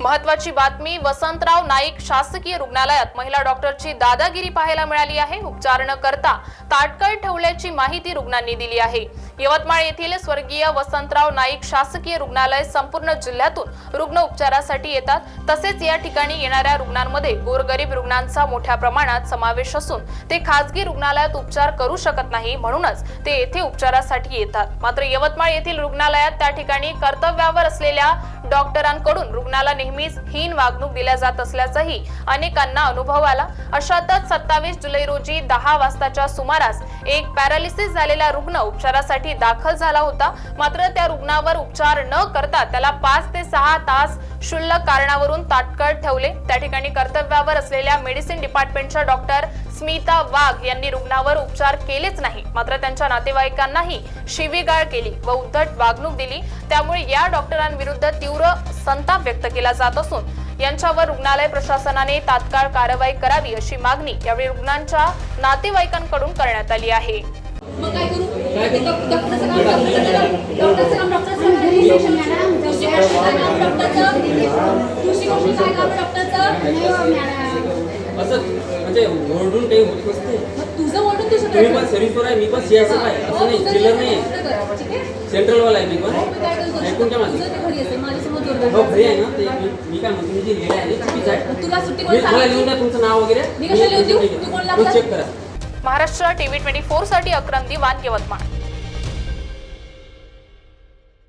महत्वाची बातमी वसंतराव नाईक शासकीय रुग्णालयात. महिला डॉक्टरची दादागिरी पाहायला मिळाली आहे. उपचार न करता ताटकळ ठेवल्याची माहिती रुग्णांनी दिली आहे. यवतमाळ येथील स्वर्गीय वसंतराव नाईक शासकीय रुग्णालय संपूर्ण जिल्ह्यातून रुग्ण उपचारासाठी येतात. तसेच या ठिकाणी येणाऱ्या रुग्णांमध्ये गोरगरीब रुग्णांचा मोठ्या प्रमाणात समावेश असून ते खासगी रुग्णालयात उपचार करू शकत नाही म्हणूनच ते येथे उपचारासाठी येतात. मात्र यवतमाळ येथील रुग्णालयात त्या ठिकाणी कर्तव्यावर असलेल्या डॉक्टरांकडून रुग्णाला नेहमीच हीन वागणूक दिल्या जात असल्याचाही अनेकांना अनुभव आला. अशातच सत्तावीस जुलै रोजी दहा वाजताच्या सुमारास एक पॅरालिसिस झालेला रुग्ण उपचारासाठी दाखल झाला होता. मात्र त्या रुग्णावर उपचार न करता त्याला पाच ते सहा तास क्षुल्लक कारणावरून तात्काळ ठेवले. त्या ठिकाणी कर्तव्यावर असलेल्या मेडिसिन डिपार्टमेंटच्या डॉक्टर स्मिता वाघ यांनी रुग्णावर उपचार केलेच नाही. मात्र त्यांच्या नातेवाईकांनाही शिवीगाळ केली व उद्धट वागणूक दिली. त्यामुळे या डॉक्टरांविरुद्ध तीव्र संताप व्यक्त केला जात असून यांच्यावर रुग्णालय प्रशासनाने तात्काळ कारवाई करावी अशी मागणी यावेळी रुग्णांच्या नातेवाईकांकडून करण्यात आली आहे. मग असं म्हणजे ओरडून काही होत नसते. मग तुझं ओढून तुझं तुम्ही पण सर्व्हिसवर आहे मी पण सीएसएफ आहे. असं नाही चिल्लर नाही आहे ठीक आहे? सेंट्रलवाला आहे मी पण. मी काय करू ऐकून घ्या तुझं माझं ते घरी असेल माझ्यासमोर हो जोरदार घरी आहे ना ते मी मी काय म्हणतो मी जे लिहिलं आहे चुकीचं आहे. तुला सुट्टी मी कोण मला लिहून द्या तुमचं नाव वगैरे? चेक करा. महाराष्ट्र टीव्ही ट्वेंटी फोरसाठी अक्रम दिवान यवतमाळ